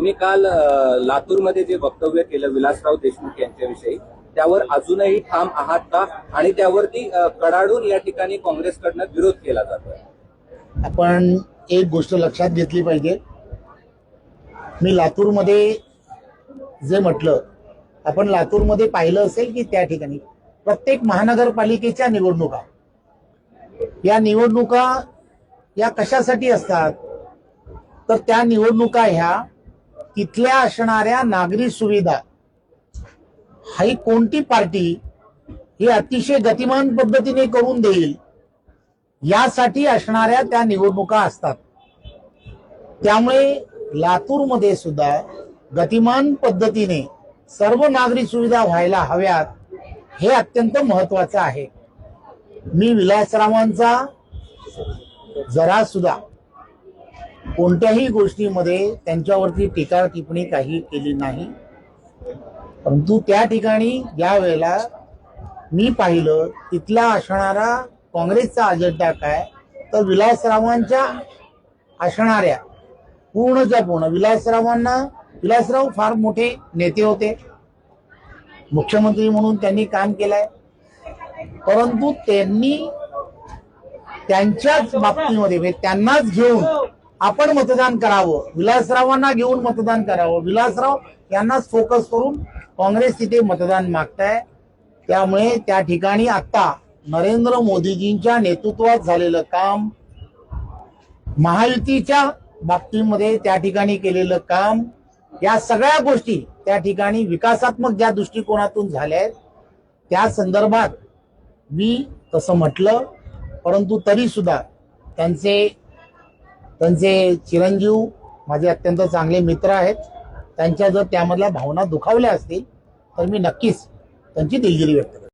तुम्ही काल लातूरमध्ये जे वक्तव्य केलं विलासराव देशमुख यांच्याविषयी त्यावर अजूनही ठाम आहात का? आणि त्यावरती कडाडून या ठिकाणी काँग्रेसकडनं विरोध केला जातोय. आपण एक गोष्ट लक्षात घेतली पाहिजे. मी लातूरमध्ये जे म्हटलं आपण लातूरमध्ये पाहिलं असेल की त्या ठिकाणी प्रत्येक महानगरपालिकेच्या निवडणुका. या निवडणुका या कशासाठी असतात? तर त्या निवडणुका ह्या तिथल्या असणाऱ्या नागरी सुविधा ही कोणती पार्टी ही अतिशय गतिमान पद्धतीने करून देईल यासाठी असणाऱ्या त्या निवडणुका असतात. त्यामुळे लातूरमध्ये सुद्धा गतिमान पद्धतीने सर्व नागरी सुविधा व्हायला हव्यात हे अत्यंत महत्वाचं आहे. मी विलासरावांचा जरा सुद्धा कोणत्याही गोष्टीमध्ये त्यांच्यावरती टीका टिप्पणी काही केली नाही. परंतु त्या ठिकाणी ज्या वेळेला मी पाहिलं तिथला असणारा काँग्रेसचा अजेंडा काय? तर विलासरावांच्या असणाऱ्या पूर्णच्या पूर्ण विलासरावांना विलासराव फार मोठे नेते होते. मुख्यमंत्री म्हणून त्यांनी काम केलंय. परंतु त्यांनी त्यांच्याच बाबतीमध्ये म्हणजे त्यांनाच घेऊन आपण मतदान करावं. विलासरावांना घेऊन मतदान करावं. विलासराव यांनाच फोकस करून काँग्रेस तिथे मतदान मागताय. त्यामुळे त्या ठिकाणी आता नरेंद्र मोदीजींच्या नेतृत्वात झालेलं काम महायुतीच्या बाबतीमध्ये त्या ठिकाणी केलेलं काम या सगळ्या गोष्टी त्या ठिकाणी विकासात्मक ज्या दृष्टिकोनातून झाल्या आहेत त्या संदर्भात मी तसं म्हटलं परंतु तरी सुद्धा त्यांचे त्यांचे चिरंजीव माझे अत्यंत चांगले मित्र आहेत. त्यांच्या जर त्यामधल्या भावना दुखावल्या असतील तर मी नक्कीच त्यांची दिलगिरी व्यक्त करतो